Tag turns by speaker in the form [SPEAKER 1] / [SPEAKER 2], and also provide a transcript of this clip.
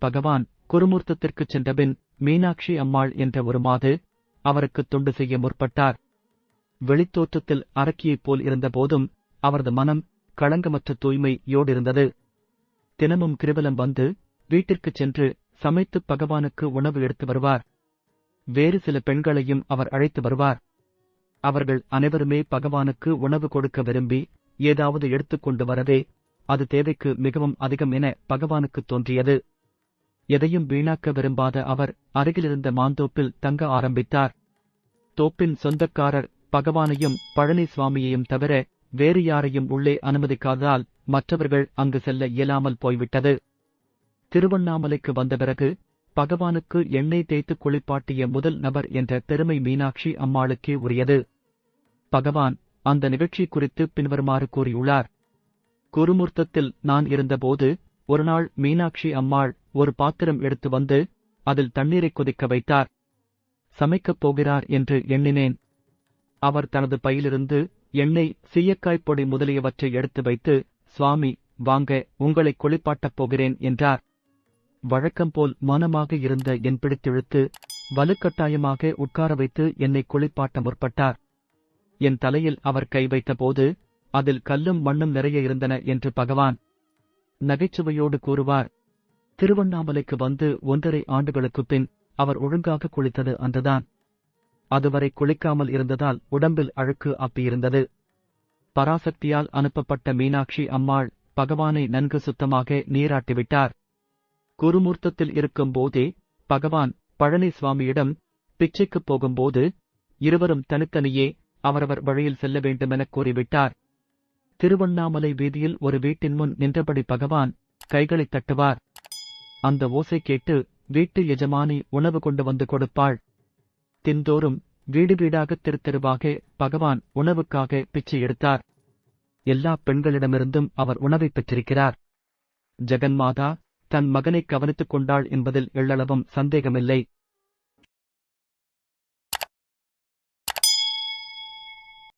[SPEAKER 1] பகவான் குருமூர்த்தத்திற்குச் சென்றபின் மீனாட்சி அம்மாள் என்ற ஒரு மாது அவருக்கு தொண்டு செய்ய முற்பட்டார். வெளித்தோற்றத்தில் அரக்கியைப் போல் இருந்தபோதும் அவரது மனம் களங்கமற்ற தூய்மையோடிருந்தது. தினமும் கிருவலம் வந்து வீட்டிற்குச் சென்று சமைத்துப் பகவானுக்கு உணவு எடுத்து வருவார். வேறு சில பெண்களையும் அவர் அழைத்து வருவார். அவர்கள் அனைவருமே பகவானுக்கு உணவு கொடுக்க விரும்பி ஏதாவது எடுத்துக் கொண்டு வரவே அது தேவைக்கு மிகவும் அதிகம் என பகவானுக்குத் தோன்றியது. எதையும் வீணாக்க விரும்பாத அவர் அருகிலிருந்த மாந்தோப்பில் தங்க ஆரம்பித்தார். தோப்பின் சொந்தக்காரர் பகவானையும் பழனி சுவாமியையும் தவிர வேறு யாரையும் உள்ளே அனுமதிக்காததால் மற்றவர்கள் அங்கு செல்ல இயலாமல் போய்விட்டது. திருவண்ணாமலைக்கு வந்த பிறகு பகவானுக்கு எண்ணெய் தேய்த்து குளிப்பாட்டிய முதல் நபர் என்ற பெருமை மீனாட்சி அம்மாளுக்கே உரியது. பகவான் அந்த நிகழ்ச்சி குறித்து பின்வருமாறு கூறியுள்ளார். குருமூர்த்தத்தில் நான் இருந்தபோது ஒருநாள் மீனாட்சி அம்மாள் ஒரு பாத்திரம் எடுத்து வந்து அதில் தண்ணீரை கொதிக்க வைத்தார். சமைக்கப் போகிறார் என்று எண்ணினேன். அவர் தனது பையிலிருந்து எண்ணெய் சீயக்காய் பொடி முதலியவற்றை எடுத்து வைத்து சுவாமி வாங்க உங்களை குளிப்பாட்டப் போகிறேன் என்றார். வழக்கம்போல் மனமாக இருந்த என் பிடித்திழுத்து வலுக்கட்டாயமாக உட்கார வைத்து என்னை குளிப்பாட்ட முற்பட்டார். என் தலையில் அவர் கை வைத்தபோது அதில் கல்லும் மண்ணும் நிறைய இருந்தன என்று பகவான் நகைச்சுவையோடு கூறுவார். திருவண்ணாமலைக்கு வந்து ஒன்றரை ஆண்டுகளுக்குப் பின் அவர் ஒழுங்காக குளித்தது அன்றுதான். அதுவரை குளிக்காமல் இருந்ததால் உடம்பில் அழுக்கு அப்பியிருந்தது பராசக்தியால் அனுப்பப்பட்ட மீனாட்சி அம்மாள் பகவானை நன்கு சுத்தமாக நீராட்டிவிட்டார். குருமூர்த்தத்தில் இருக்கும் போதே பகவான் பழனி சுவாமியிடம் பிச்சைக்குப் போகும்போது இருவரும் தனித்தனியே அவரவர் வழியில் செல்ல வேண்டுமெனக் கூறிவிட்டார். திருவண்ணாமலை வீதியில் ஒரு வீட்டின் முன் நின்றபடி பகவான் கைகளைத் தட்டுவார். அந்த ஓசை கேட்டு வீட்டு எஜமானி உணவு கொண்டு வந்து கொடுப்பாள். தின்தோறும் வீடு வீடாக திருத்தெருவாக பகவான் உணவுக்காக பிச்சை எடுத்தார். எல்லா பெண்களிடமிருந்தும் அவர் உணவைப் பெற்றிருக்கிறார். ஜெகன்மாதா தன் மகனை கவனித்துக் கொண்டாள் என்பதில் எள்ளளவும் சந்தேகமில்லை.